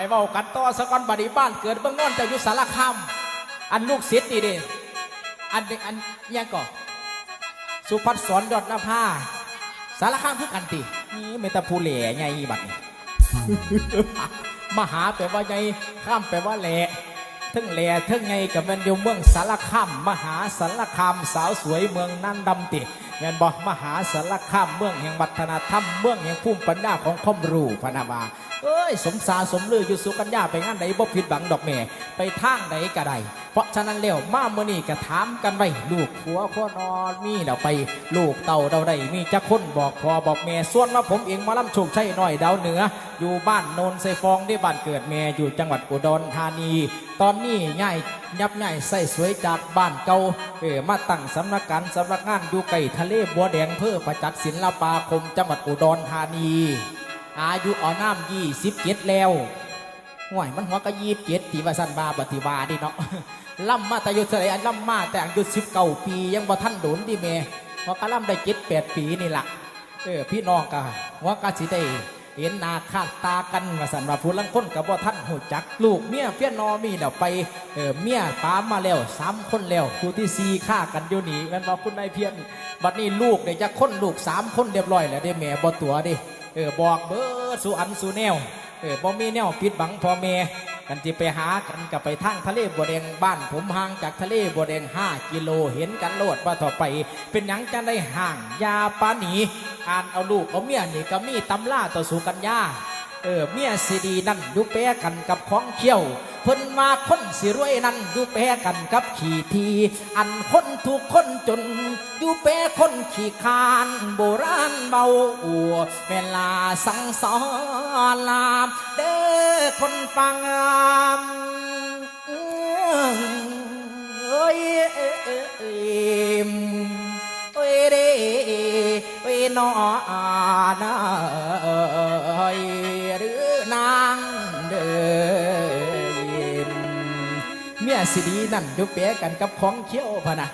อ้เว้ากันต่อสะกอนบัดนี้บ้านเกิดเบื้องโนนเจะอยู่สารคามอันลูกศิษย์นี่เด้อันอันอิหยังก่อสุพัฒสอนยอดนภาสารคามคือกันตินี่เมตาภูเหล่ไงบัดนี้มหาแปลว่าไงข้ามแปลว่าแหล่ทึ่งแหล่ทึ่งไงกับแมันอยู่เมืองสารคามมหาสารคามสาวสวยเมืองนั่นดำติแม่นบอกมหาสารคามเมืองแห่งวัฒนธรรมเมืองแห่งภูมิปัญญาของความรู้พนาวา เอ้ยสมสาสมลืออยู่สุกัญญาไปงานใดบ่ผิดบังดอกแม่ไปทางใดก็ได้เพราะฉะนั้นแล้วมาเมื่อนี้ก็ถามกันไว้ลูกผัวคนนอนมีเดาไป ลูกเต่าเดาได้มีจักคนบอกพอบอกแม่ส่วนว่าผมเองมาล่ำโชคชัยน้อยดาวเหนือ อยู่บ้านโนนไซฟองที่บ้านเกิดแม่อยู่จังหวัดอุดรธานี ตอนนี้ง่ายยับง่ายใส่สวยจากบ้านเก่าเออมาตั้งสำนักการสำนักงานอยู่ไก่ทะเลบัวแดงเพื่อประจักษ์ศิลปาคมจังหวัดอุดรธานี อายุอ่อนน้ำยี่สิบเจ็ดแล้วห่วยมันหัวก็ยี่สิบเจ็ดตีว่าสันบาปฏิวาดิเนาะล่ำมาแต่ยุเท่าไรอันล่ำมาแต่อายุสิบเก้าปียังบ่ท่านโดนดิเมเพราะก็ล่ำได้เจ็ดแปดปีนี่ล่ะเออพี่น้องก็ว่ากาสิได้เห็นหน้าคาดตากันว่าสันว่าผู้ลังคนกับว่าท่านหูจักลูกเมียเพี้ยนนอมีเดี๋ยวไปเออเมียป้ามมาแล้วสามคนแล้วผู้ที่สี่ฆ่ากันอยู่นี่แมันว่าคุณนายเพี้ยนบัดนี้ลูกเนี่ยจะคนลูกสามคนเรียบร้อยแล้วได้แม่บ่ตัวดิ เออบอกเบอร์สู่อันสู่แนวเออบ่มีแนวปิดบังพ่อแม่กันที่ไปหากันกับไปทางทะเลบัวแดงบ้าน ผมห่างจากทะเลบัวแดงห้ากิโลเห็นกันโลดว่าต่อไป เป็นหยังจะได้ห่างยาปาหนีอ่านเอาลูกเอาเมียนี่ก็มีตำล่าต่อสู่กันยา เออเมียสีดีนั่นอยุแปะกันกับของเขี้ยวเพิ่นมาคนสิรวยนั่นอยุแปะกันกับขี่ทีอันคนถูกคนจนอยุแปะคนขี่คานโบราณเบาอัวเวลาสังสอนลามเด้อคนฟังเอ้ยเอ้ยเอ้ยเอ้ยเอ้ยเด้เอ้ยนอนาเอ้ยหรือน เมียสิดีนั่นอยุเปะกันกับของเขี้ยวพะนะ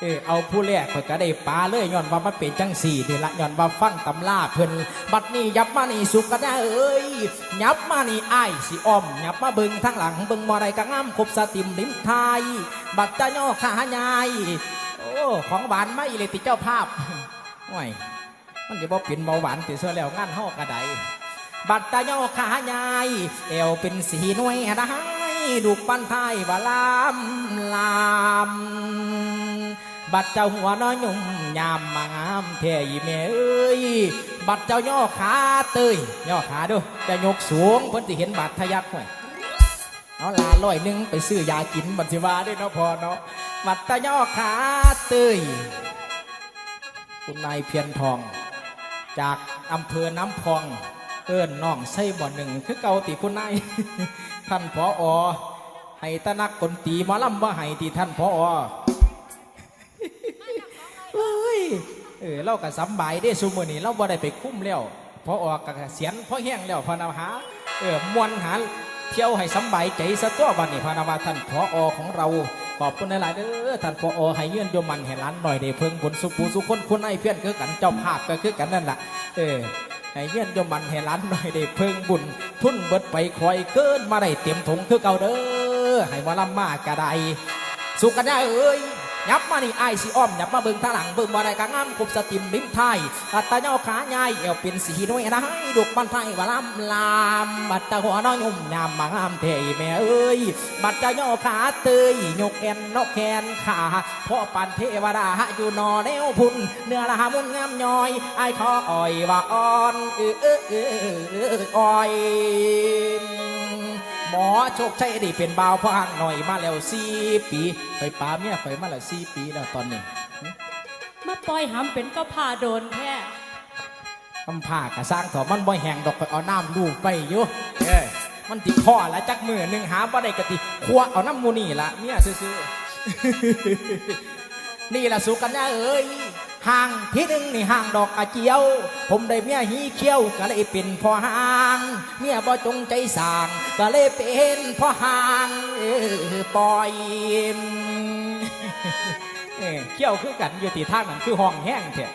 เออเอาผู้แรกข่อยก็ได้ปลาเลยย้อนว่ามันเป็นจังสี่นี่ละย้อนว่าฟังตำล่าเพิ่นบัดนี้ยับมานี่สุกกันได้เอ้ยยับมานี่อ้ายสิอ้อมยับมาเบิ่งทางหลังเบิ่งมอไรก็งามครบสติมริมไทยบัดจะย่อขาใหญ่โอ้ของหวานไม่เลยติเจ้าภาพโอ้ยมันจะบอกเป็นเบาหวานติเสื้อแล้วงานห่อกระไดบัดตะย่อขาใหญ่เอวเป็นสีน่วยนะ ดูกปันไทยวาลามลามบัดเจ้าหัวน้อยยุ่มยามมางามเทียแม่เอ้ยบัดเจ้าย่อขาเตยย่อขาดูจะยกสูงเพิ่นสิเห็นบาดทะยักห่วยเอาลาลอยหนึงไปซื้อยากินบัดสิว่าด้วยเนาะพอเนาะบัดตะย่อขาเตยคุณนายเพียนทอง จากอำเภอน้ำพองเอิ้นน้องไส้บ่อหนึ่งคือเกาติคุณนาย ท่านพออให้ตะนักกลตีมาล่ำว่าให้ที่ท่านพออเอ้ยเออเราก็สำบายได้ซุมือนี้เราบ่ได้ไปคุ้มแล้วพอออกกเสียนพอแห้งแล้วพานาหาเออมวนหาเที่ยวให้สำบายใจสะตัวบัดนี้พานามาท่านพออของเราขอบคุณหลายๆเด้อท่านพออให้เยื่อนโยมันให้ร้านหน่อยได้เพิ่งบุญสุภูสุคนคุณไอเพื่อนคือกันเจ้าภาพก็คือกันนั่นแหละเออ ให้เยี่ยนโยมันให้ร้านหน่อยได้เพิ่งบุญ ทุนเบิดไปคอยเกินมาได้เต็มถุงคือเก่าเด้อให้มาลำมากกระไดสุกันไดเอ้ย ยับมานี่ไอายสิอ้อมยับมาเบิ่งทางหลังเบิ่งบ่ได้กะงามคุบสติมริมไทยอัตตาเจ้าขาใหญ่เอวเป็นสีน้อยนะให้ดุกบันไทยว่าลำลามบัดตาหัวน้อยยุ่มยามมางามเทยแม่เอ้ยบัดตาเจ้าขาเตยยกแอนนกแขนขาพ่อปันเทวดาอยู่นอแนวพุ่นเนื้อละหามุนงามย่อยไอายขออ่อยว่าอ่อนเออเออเออเอออ่อย หมอโชคชัยได้เป็นบ่าวพ่อห่างหน่อยมาแล้วสี่ปีไปป้าเมียไปมาแล้วสี่ปีแล้วตอนนี้มาปล่อยหำเป็นก็พาโดนแท้คำผ่ากระสร้างถอมันบ่แห้งดอกไปเอาน้ำลูกไปอยู่เอ้ยมันติดข้อละจักมือหนึ่งหาบ่ได้กะติควัวเอาน้ำมูนี่ละเมียซื่อๆนี่ละสุกัญญาเอ้ยห่างที่หนึ่งนี่ห่างดอกกระเจียว ผมได้เมียหีเขี้ยวก็เลยเป็นพ่อห่าง เมียบ่จงใจสางก็เลยเป็นพ่อห่างปล่อยเขี้ยวคือกันอยู่ที่ทางนั้นคือห้องแห้งเถอะ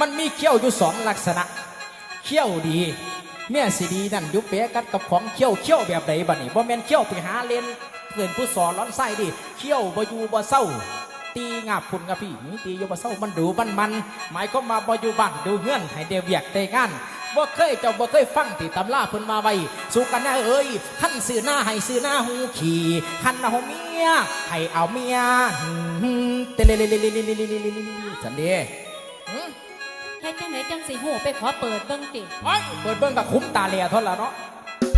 มันมีเขี้ยวอยู่สองลักษณะ เขี้ยวดีเมียสิดีนั่นยุบเป๊ะกัดกับของเขี้ยวเขี้ยวแบบไหนบัดนี้บ่แมนเขี้ยวไปหาเล่นเพื่อนผู้สอนร้อนไส้ดิเขี้ยวบ่อยู่บ่เศร้าตีงาบคุณกับพี่ตีอยู่บ่เศร้ามันดูมันมัน หมายก็มาบ่อยู่บ้านดูเฮื่อนให้เดียวเวียกได้งาน บ่เคยเจ้าบ่เคยฟังที่ตำราเพิ่นมาไว้สุกันนะเอ้ยขั้นซื้อหน้าให้ซื้อหน้าหูขี่ขั้นเอาเมียให้เอาเมียหืมเตเลเลเลเลเลเลเลเลเลสันเดีเฮ็ดจังไหนจังสิหูไปขอเปิดเบิ่งติโอ้ยเปิดเบิ่งกับคุ้มตาเลียเท่าละเนาะ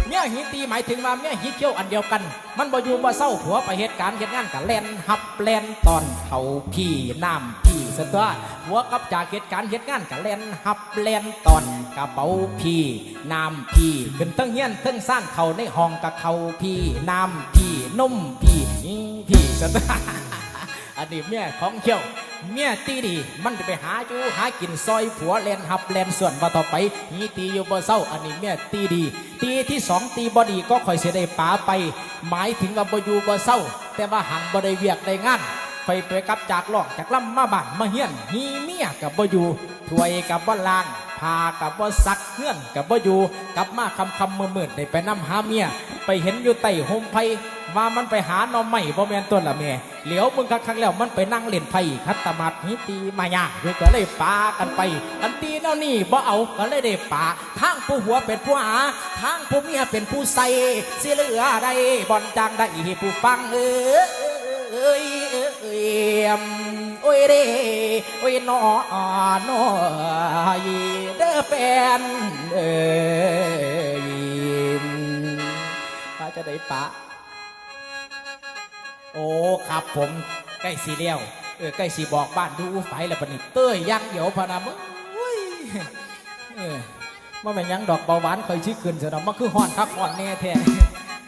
เมียหีตีหมายถึงว่าเมียหีเขี้ยวอันเดียวกัน มันบ่อยู่บ่เศร้าผัวไปเหตุการณ์เหตุงานกับแลนหับแลนตอนเขาพี่น้ำ สตัวหัวกับจากเหตุการณ์เหตุงานกับแลนหับแลนตอนกระเป๋าพี่น้ำพี่ขึ้นตั้งเฮียนตั้งซ่านเขาในห้องกับเขาพี่น้ำพี่นมพี่นี่พี่สตัวอันนี้เมียของเขียวเมียตีดี มันจะไปหาอยู่หากินซอยผัวแลนหับแลนส่วนมาต่อไปนี่ตีอยู่บ่เศร้า อันนี้เมียตีดี ตีที่สองตีบอดีก็คอยเสียได้ป๋าไป หมายถึงว่าบ่อยู่บ่เศร้า แต่ว่าหังบ่ได้เวียกได้งาน ไปไปกับจากหลอกจากลำมาบ้านมาเฮียนฮีเมียกับบ่อยู่ถวยกับบ่ลางพากับบ่ซักเงื่อนกับบ่อยู่กลับมาคำคำมือมืดได้ไปนำหาเมีย ไปเห็นอยู่ใต้โฮมไพว่ามันไปหาหนอใหม่บ่แม่นตัวละแม่เหลียวมึงคักๆแล้วมันไปนั่งเล่นไพ่คัตมัดหิตีมายาอยู่ก็เลยปากันไป อันตีแล้วนี่บ่เอาก็เลยได้ปาทางผู้หัวเป็นผู้หาทางผู้เมียเป็นผู้ใส่สิเหลือได้บ่อนจางได้ผู้ฟังเออ อ้ยเอ้ยเอ้ยโอ้ยเด้โอ้ยนอนอยเด้อแฟนเอ้ยป้าจะได้ปะ โอ้ครับผมใกล้สีเลี้ยวเออใกล้สีบอกบ้านดูไฟแล้วปนี่เต้ยยังเหี่ยวพนะมึงอุ้ยเออมาเป็นหยังดอกเบาหวานเคยชี้ขึ้นเสียดอกมันคือห่อนคักห่อนแน่แท้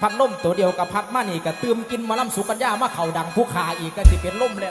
พัดลมตัวเดียวกับพัดมานี่ก็ตืมกินมาล่ำสุกัญญามาเข่าดังผู้ขาอีกก็สิเป็นล่มเลย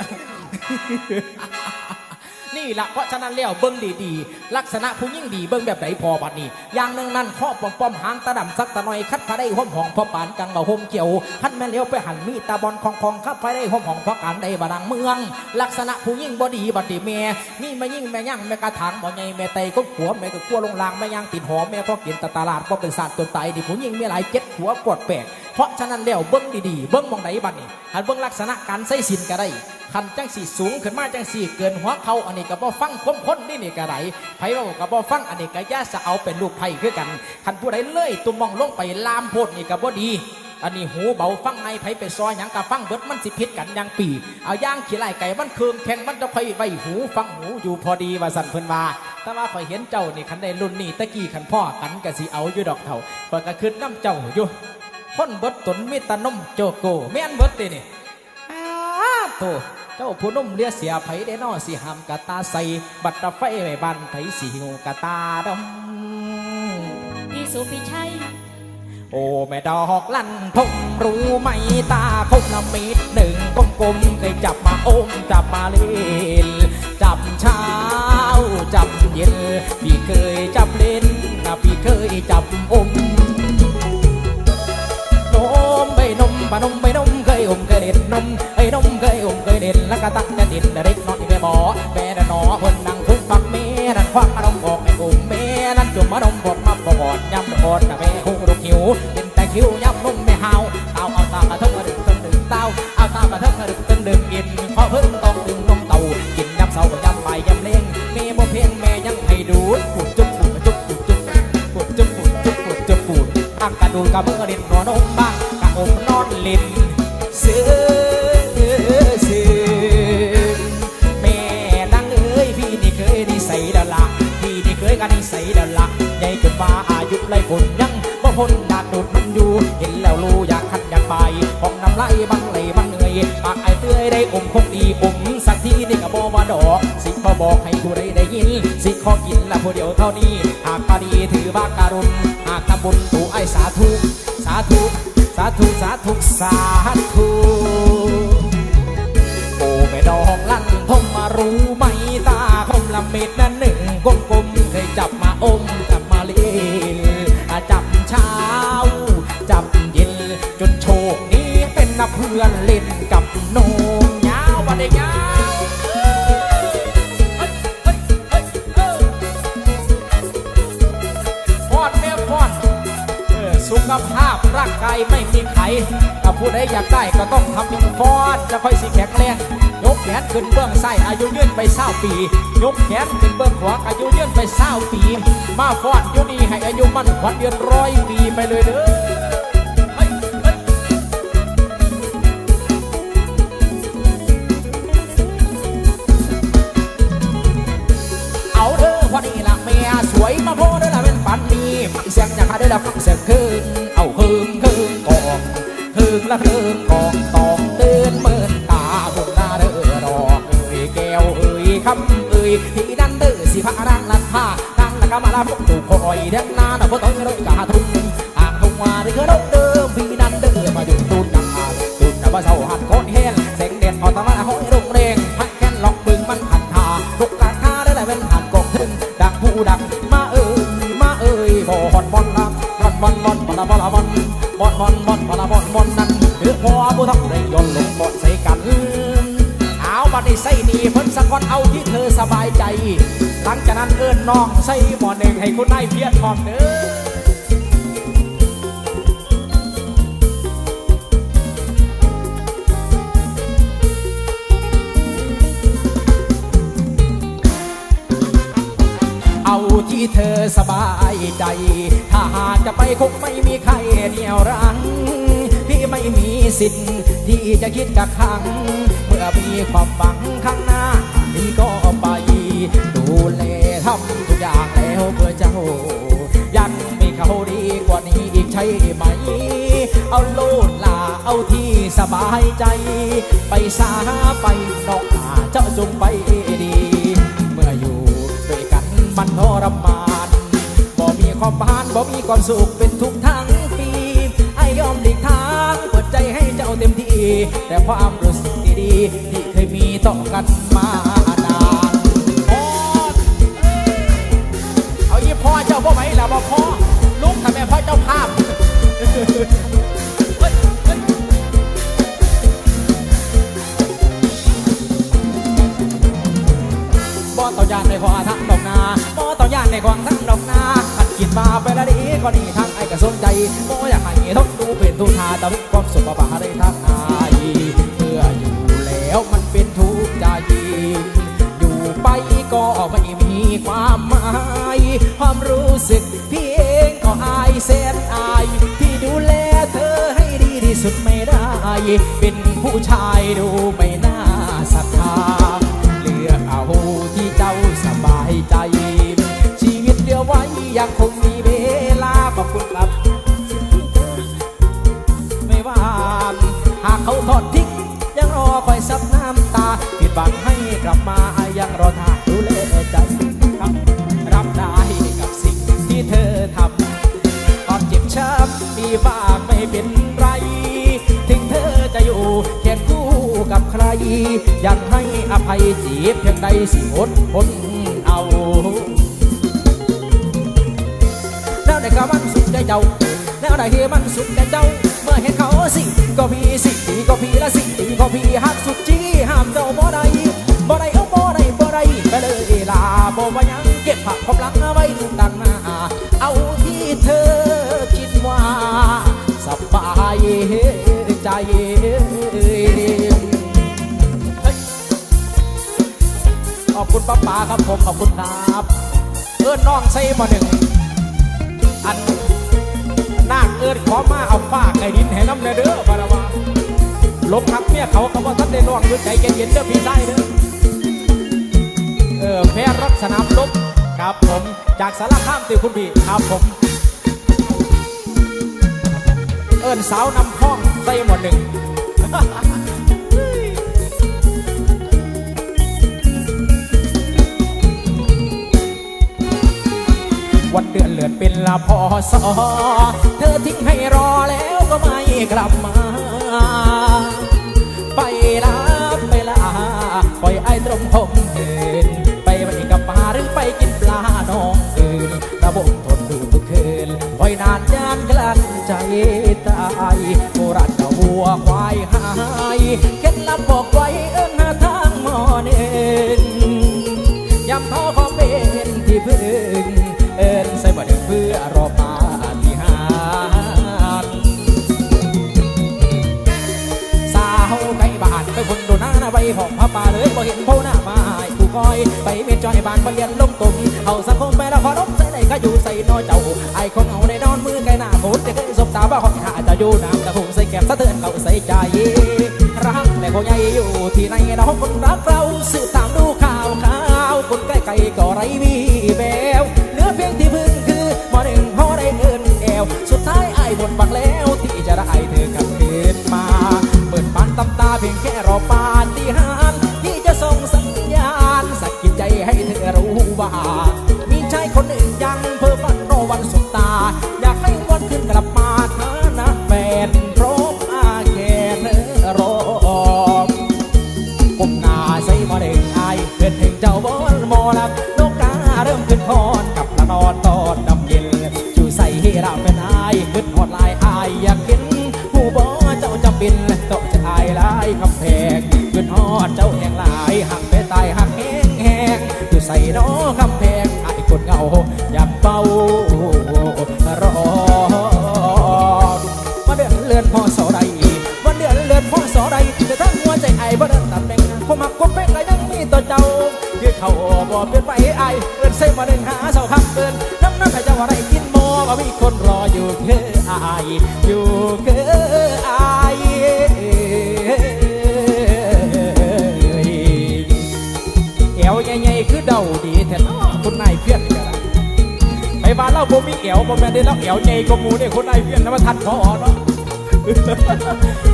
นี่ละเพราะฉะนั้นแล้วเบิ้งดีๆ ลักษณะผู้ยิ่งดีเบิ้งแบบไหนพอบัดนี้ อย่างหนึ่งนั่นข้อปอมปอมหางตาดำสักตะหน่อยคัดพาได้ห้อมหองพอปานกังบ่าห่มเกี่ยวคัดแม่เลี้ยวไปหันมีตาบอลของของคัดพาได้ห้อมหองเพราะการได้บดังเมือง ลักษณะผู้ยิ่งบดีบัดดีแม่นี่แม่ยิ่งแม่ย่างแม่กระถางบ่ใหญ่แม่ไตก็ขัวแม่ก็ขัวลงลางแม่ย่างติดหอมแม่พอกินตะตลาดก็เป็นศาสตร์ตัวไตดิผู้ยิ่งมีหลายเจ็ดหัวปวดแปลกเพราะฉะนั้นแล้วเบิ้งดีๆ เบิ้งมองไหนบัดนี้หันเบิ้งลักษณะการใส่สินก็ได้ คันจังสีสูงขึ้นมาจังสีเกินหัวเขาอันนี้ก็บ่ฟังคมคนนี่นี่ก็ได้ไผเว่าก็บ่ฟังอันนี้ก็ย่าจะเอาเป็นลูกไผ่คือกันคันผู้ใดเลื่อยตุ่มมองลงไปลามโพดนี่ก็บ่ดีอันนี้หูเบาฟังในไผไปซอยหยังก็ฟังเบิดมันสิพิษกันย่างปี เอาย่างขี้ไล่ไก่มันเคืองแข็งมันจะคอยไว้หูฟังหูอยู่พอดีว่าสันเพิ่นว่าแต่ว่าข่อยเห็นเจ้านี่คันได้รุ่นนี่ตะกี้คันพ่อกันก็สิเอาอยู่ดอกเท่าข่อยก็คืนน้ำเจ้าอยู่คนเบิดตนมีตะนมโจโกแม่นเบิดเด้นี่อ้าโต เจ้าผู้นุ่มเลียเสียไผได้นอสิหามกะตาใสบัตรไฟไว้บันไผสิหิวกะตาดำพี่สุพิชัยโอ้แม่ดอกลั่นทงรู้ไหมตาคงละมิดหนึ่งกลมๆเคยจับมาอมจับมาเล่นจับเช้าจับเย็นพี่เคยจับเล่นนะพี่เคยจับอมนมไปนมปะนมไปนมเคยอมเคยเด็ดนมไอ้นมเคยอม เด็ดแล้วก็ตักจะเด็ดเด็กนอยแม่บ่แม่นนอเพิ่นนั่งทุกฟักแม่นั่นควักมานมบอกไอ้อมแม่นั่นจุ่มมานมบดมาปอดยำปอดนะแม่หูลูกหิวกินแต่คิ้วย้ำนมไม่หาวเต้าเอาตากระทบกระดึงตึงดึงเต้าเอาตากระทบกระดึงตึงดึงกินพอพิ่งต้องดึงนมเต่ากินยำเสาร์ยำบ่ายยำเลี้ยงแม่บ่เพียงแม่ยังให้ดูดปุดจุ๊บปุดจุ๊บปุดจุ๊บปุดจุ๊บปุดจุ๊บปุดจุ๊บปุดตั้งกระดูกกระเบื้องเด็ดหัวน ยังบ่พ้นดาดดูดมันอยู่ เห็นแล้วรู้อยากขัดอยากไปห้องน้ำไหลบังไหลบังเหนื่อยปากไอเตื้อยได้อมคงดีอมสักทีนี่ก็บ่ว่าดอก สิบ่บอกให้ผู้ใดได้ยิน สิขอกินละผู้เดียวเท่านี้ หากปาดีถือว่าการุณหากทำบุญตูไอสาธุ สาธุ สาธุ สาธุสาธุโอ้แม่ดอกลั่นทมมารู้ไหมตาคมละเม็ดนั่นหนึ่งกลมกลมๆเคยจับมาอม ไม่มีใครถ้าผู้ใดอยากได้ก็ต้องทำเป็นฟอนจะค่อยสิแข็งแรงยกแขนขึ้นเบื้องซ้ายอายุยืนไปเศร้าปี ยกแขนขึ้นเบื้องขวาอายุยืนไปเศร้าปี มาฟอนอยู่นี่ให้อายุมั่นขวัญยือนร้อยปีไปเลยเด้อเอาเด้อพอดีละเมียสวยมาโพเด้อละเป็นปันมีฟังเสียงอย่างเด้อละฟังเสียงคืนเอาคืน คืนละคืนกองตองตื่นเมื่นตาหุ่นหน้าเด้อดอเอ้ยแก้วเอ้ยคำเอ้ยที่ดันเด้อสิพารังลัดผ้าดังละกะมาลาพวกตู่คอยเด้งนาน่ะพวกต้องรถกาทุ่งอ่างทุ่งว่าเด้อรถเดิมพี่ดันเด้อมาอยู่ตุนนังอาตุนนะว่าเศร้าหันคนเฮลเสียงเด่นพอตะวันห้อยรุ่งเร่งพักแค่นล็อกบึงมันขันทาลูกกาท่าได้แต่เป็นหันกองถึงดังผู้ดังมาเอ่ยมาเอ่ยบ่ฮอนบอนละบอนบอนบอนบอลบอลบอน นั้นหรือพอผู้ทักได้ยนลงบ่ใส่กันเอาบัดนี้ใส่หนีเพิ่นสักวันเอาที่เธอสบายใจ หลังจากนั้นเอิ้นน้องใส่หมอหนึ่งให้คุณนายเพียรพร้อมเด้อเอาที่เธอสบายใจ ถ้าหากจะไปคงไม่มีใครเหนี่ยวรั้ง ไม่มีสิทธิ์ที่จะคิดกักขัง เมื่อมีความหวังข้างหน้าพี่ก็ไป ดูแลทำทุกอย่างแล้วเพื่อเจ้า ยังมีเขาดีกว่านี้อีกใช่ไหม เอาโลดลาเอาที่สบายใจ ไปสาไปนอกหาเจ้าจงไปดี เมื่ออยู่ด้วยกันมันทรมานบ่มีความบานบ่มีความสุขเป็นทุกทั้ง อมหลีกทางเปิดใจให้เจ้าเต็มที่ แต่ความรู้สึกดีๆที่เคยมีต่อกันมานานโอ๊ยเอายี่พ่อเจ้าพ่อไหมล่ะบ่พ่อลุกทำไมพ่อเจ้าภาพบ่ต้อยานในขวาทั้งดอกนาบ่ต้อยานในขวางทั้งดอกนา กินมาไปแล้วดีก็ดีทางไอ้ก็สนใจบ่อยากให้ทนดูเป็นทุกทาแต่มีความสุขบ่าได้ทางอายเมื่ออยู่แล้วมันเป็นทุกข์ใจอยู่ไปก็ไม่มีความหมายความรู้สึกพี่เองก็อายแสนอายที่ดูแลเธอให้ดีที่สุดไม่ได้ เป็นผู้ชายดูไม่น่าศรัทธาเลือกเอาที่เจ้าสบายใจ ชีวิตเดียวไว้ยังคง คอยซับน้ำตาผิดบังให้กลับมายังรอท่าดูแลใจครับรับได้กับสิ่งที่เธอทำตอนเจ็บช้ำมีบ้างไม่เป็นไร ถึงเธอจะอยู่เคียงคู่กับใคร อยังให้อภัยจีบเพียงใดสิอดทนเอาแล้วได้ก็มันสุดใจเจ้าแล้วได้เฮมันสุดใจเจ้า เห็นเขาสิก็พีสิีก็พี่ละสิีก็พี่หักสุดจี้ห้ามเจ้าบ่ได้บ่ได้เอาบ่ได้บ่ได้ไปเลยลาบ่ว่ายังเก็บผักความลังไว้ดังหน้าเอาที่เธอคิดว่าสบายใจขอบคุณป้าป๋าครับผมขอบคุณครับ เอิ้นน้องใส่มาหนึ่ง อิญขอมาเอาฟ้าไก่ดินให้น้ำเนเด้อบาละวาลบหักเมียเขาเขาบอกท่านได้ร่วงด้วยใจเย็นๆเด้อพี่ชายเด้อเออแพ้รักสนามลบครับผมจากสารข้ามติวคุณพี่ครับผม เอิญสาวนำข้องใส่หมดหนึ่งวันเดือนเลือนเป็นละพอสอ อทิ้งให้รอแล้วก็ไม่กลับมา ไปลาไปลาปล่อยไอ้ตรงคงเห็นไปวันกับปลาหรือไปกินปลาน้องอื่นระบบทนดูทุกคืนปล่อยนานยานกลั้นใจตายโบราณกับวัวควายหายเคล็ดลับบอกไว้ บ่เห็นโพหน้ามาให้ผู้คอย ไปเมียจอยบานบ่เรียนลงตุ่มเอาสังคมไปแล้วพอรบใส่ได้ก็อยู่ใส่นอเจ้าไอ้ของเอาในนอนมือไกลหน้าโคตรจะเคยสบตาว่าของข้าจะอยู่น้ำตะคุ่มใส่แก้มสะเทือนเขาใส่ใจรักแต่คนใหญ่อยู่ที่ไหนน้องคนรักเราสืบตามดูข่าวข่าวคนใกล้ๆก็ไรวีแววเหลือเพียงที่พึ่งคือมอหนึ่งพอได้เอินแอวสุดท้ายไอ้บนบักแล้วที่จะได้เธอกลับคืนมา เปิดปานตำตาเพียงแค่รอปานที่ห บินโตะจะอายลายคำแพงขึ้นหอดเจ้าแห่งลายหักไปตายหักแห้งแห้งจู่ใส่น้อคำแพงอายคนเงาอยากเป่ารอมาเดือนเลือนพ่อสอใดวันเดือนเลือนพ่อสอใดแต่ทั้งหัวใจไอ้บ่เดินตัดแต่งคมมักความเป็นก็ยังมีต่อเจ้ายืดเข่าบ่เปลี่ยนไปไอ้เอินเส้นมาเดินหาเสาคำเกินน้ำน้ำให้เจ้าอะไรกินหมอว่ามีคนรออยู่คือไอายอยู่ ไปบ้านเราบ่มีเอวบ่แม่นได้เราเอวใหญ่กว่าหมู่นี่คนไอเพี้ยนนะมาทันพอเนาะ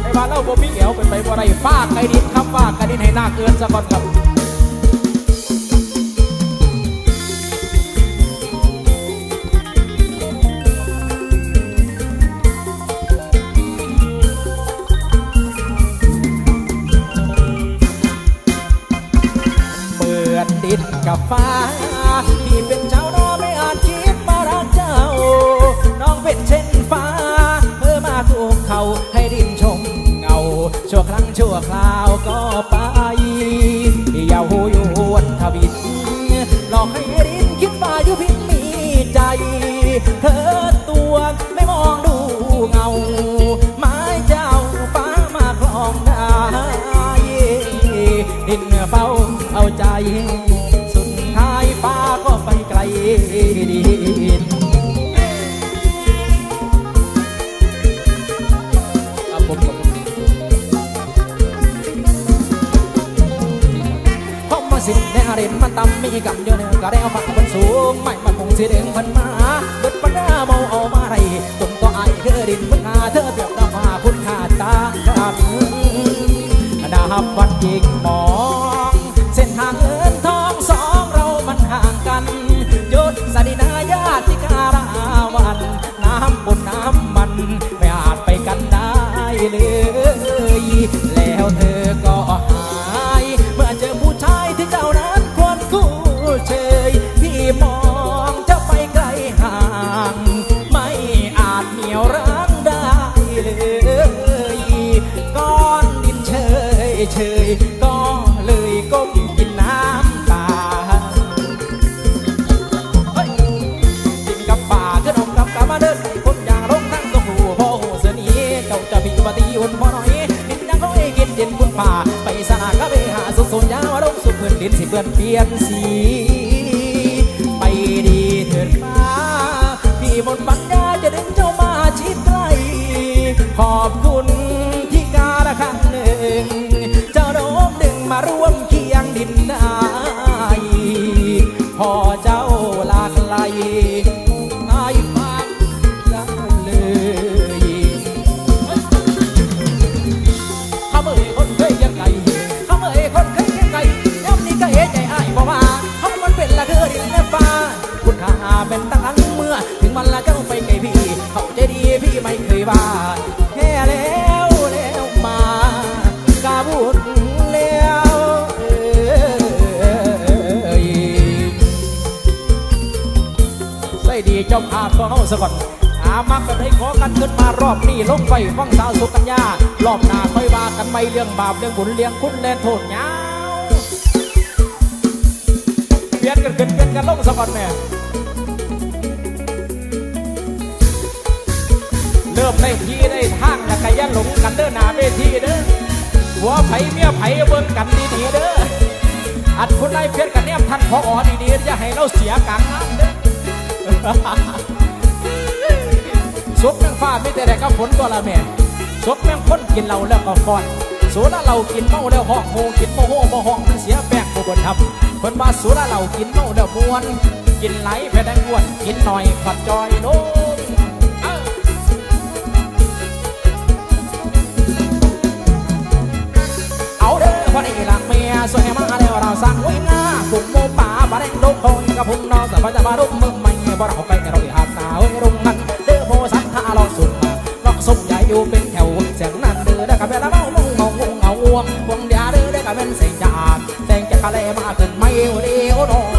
ไปบ้านเราบ่มีเอวเป็นไปบ่ได้ฟากไกดินครับฟากไกดินให้หน้าเกินซะก่อนครับเหมือนดินกับฟ้า ชั่วคราวก็ไปอย่าหูยวนทวินหลอกให้ดินคิดว่าอยู่พิงมีใจ เธอตัวไม่มองดูเงา ไม้เจ้าฟ้ามาคลองได้ดินเฝ้าเอาใจ สุดท้ายฟ้าก็ไปไกลดิ มันตำมีกำเดียวเนี่ยก็ได้เอาฝักมันสูงไม่มันคงสิเด้งมันมาเบิดปัญหาเมาเอามาไรตุ่มต่อไอเธอดินมันหาเธอเปรียบดาวฟ้าคุณค่าตากันดาบวัดยิงมอง เส้นทางเงินทองสองเรามันห่างกันยศสดินาญาติการาวัน น้ำบนน้ำมัน ไม่อาจไปกันได้เลยือนดินสิเปื้อนเปลี่ยนสี ไปดีเถิดฟ้าพี่บนปัญญาจะดึงเจ้ามาชิดใกล้ ขอบคุณที่การะครั้งหนึ่ง จ้าภาพก็เขาสะก่อนอามักกันได้ขอกันขึ้นมารอบนี้ลงไปฟังสาวสุกัญญารอบหน้าค่อยว่ากันไม่เรื่องบาปเรื่องบุญเลี้ยงคุณแลนโทษยาวเปลี่ยนกันขึ้นเปลี่ยนกันลงสะก่อนแม่เริ่มในที่ได้ทางแล้วก็ยันหลงกันเด้อหน้าเวทีเด้อหัวไผเมียไผเบิ่งกันดีๆเด้ออัดคุณนายเพชรกันแนมท่านพอออดีๆอย่าให้เราเสียกลางน้ำเด้อ สุกแมงฟ้าไม่แต่แต่กับฝนตัวละแม่สุกแมงพ้นกินเราแล้วก็ฟอนสูละเรากินเมาแล้วห้องโมกินโมโหโมห้องมันเสียแป้งผู้คนทำคนมาสูละเรากินเมาแล้วมวน กินไหลแพ้ได้วนกินหน่อยผัดจอยโน้มเอาเด้อพอนี่ละเมียสวยมาแล้วเราสั่งไว้หน้ากุ่มโมป่าบาแดงดงโอยกับพุ่งนอสัพพะจะมาดุมมึงไม่บ่เราไป วงวงเดียเด้อได้กับเป็นเสียงจากแสงจากทะเลมาขึ้นไม่เอวเดียวดอดอง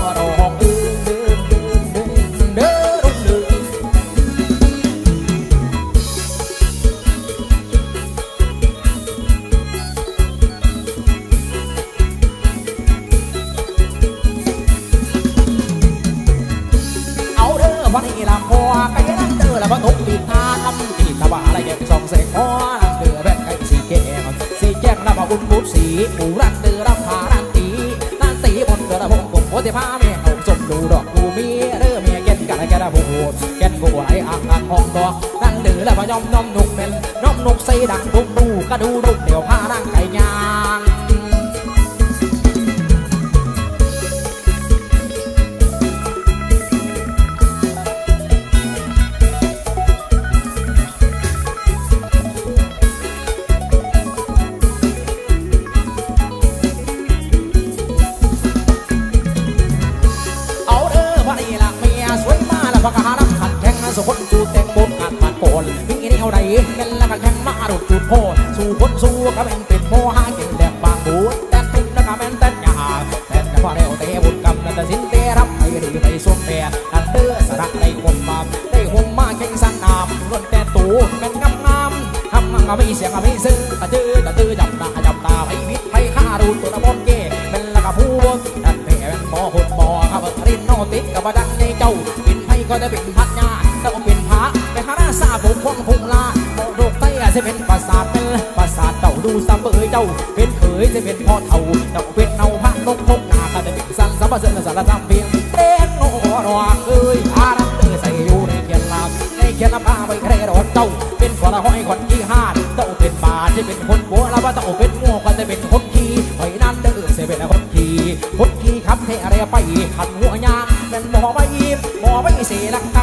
ไปหาหน้าซาบุกพงพงลาโมโดกไตจะเป็นประสาทเป็นประสาทเต่าดูซ้ำเบยเจ้า เป็นเขยจะเป็นพ่อเท่าเจ้าเป็นเนาพระนกพกนาก็จะเป็นสันสัมปเสริฐสารธรรมเพียงเต้นโนรอเอ้ยอารันเตอใส่อยู่ในเขียนลามในเขียนลำพาไปใครรอดเจ้า เป็นคนละห้อยคนที่ห้าเจ้าเป็นบาจะเป็นคนบัวแล้วว่าเจ้าเป็นงัวก็จะเป็นคนขี่หอยนั่นเด้อเสเป็นคนขี่คนขี่ขับเทอะไรไปขันหัวยางเป็นหมอไม่ยิ้มหมอไม่เสียลัง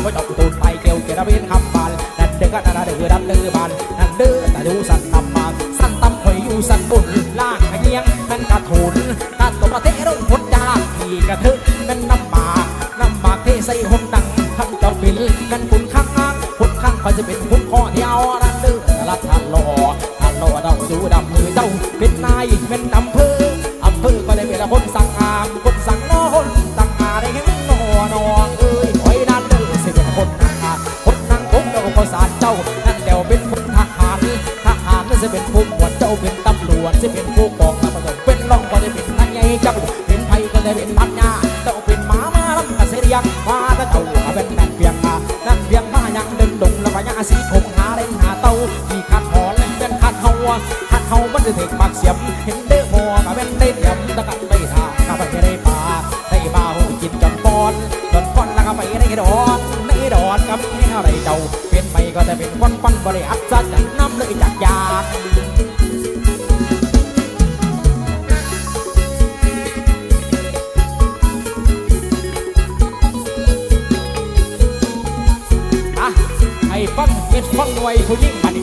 ขี่ซ้ายอยู่ว่าเจ้าตูนไปเกี่ยวเกี่ยวเป็นคำบานนั่นเด้อก็นั่นเด้อดันเด้อบานนั่นเด้อแต่ดูสันตำบานสันตำคอยอยู่สันบุญล่างเงียงนั่นกระถุนตัดตัวประเทศรุ่งพุทธาขี่กระทึกนั่นน้ำหมากน้ำหมากเทใส่หงดังทำจ้าปิลนั่นคุณข้างงานคุณข้างคอยจะเป็นคุณข้อเที่เอานั่นเด้อละทันรอทันรอเราดูดำมือเจ้าเป็นนายเป็นอำ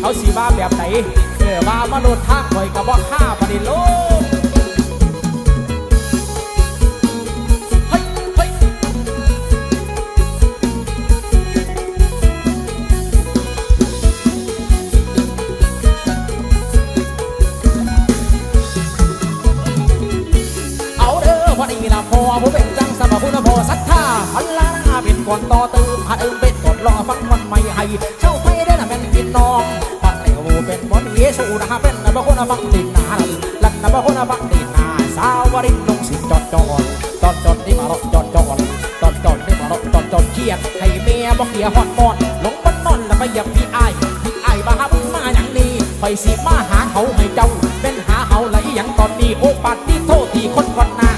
เขาสีบ้าแบบไหนเออบ้ามนุษย์ทางหอยกับว่าฆ่าปฏิโลกพอผู้เป็นจังสมบูรณ์พอศรัทธาพันล้านอาเป็นก่อนต่อเติมพันเอิมเป็นก่อนรอฟังมันไม่ให้เช่าไปได้นะแม่น นะฮะเป็นนะบางคนนะบังดินนาลันนะบางคนนะบังดินนาสาวรินลงสิจอดจอดจอดจอดนี่มารอจอดจอดจอดจอดนี่มารอจอดจอดเครียดให้เมียบอกเกียหอดมอนลงบนนอนแล้วไปหยับพี่ไอ้พี่ไอ้บ้าบึ้งมาอย่างนี้คอยสิมาหาเขาให้เจ้า เป็นหาเขาละอีหยังตอนนี้โอปัดที่โทษที่คนก่อนหน้า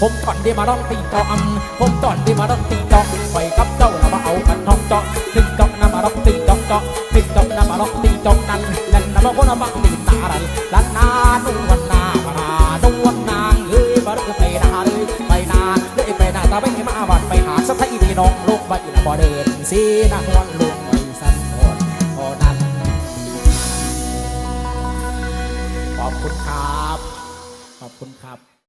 ผมก่อนได้มาร้องตีจอมผมก่อนได้มาร้องตีจอไปกับเจ้าแล้วมาเอากันทองจอถึ จอกจอถึงจอกนำมาร้องตีจอกนั้นนั่นนำมาคนบังตีนารันลันนาดวนนามานานุ่งวันนางเอ้ยมารื่อไปนาเลยไปนาเลยไปนาตาไปมาบัดไปหาสักทีพี่น้องลูกไปละบ่เดินสีนาหวนลุงไปสันหนพอนั้นขอบคุณครับขอบคุณครับ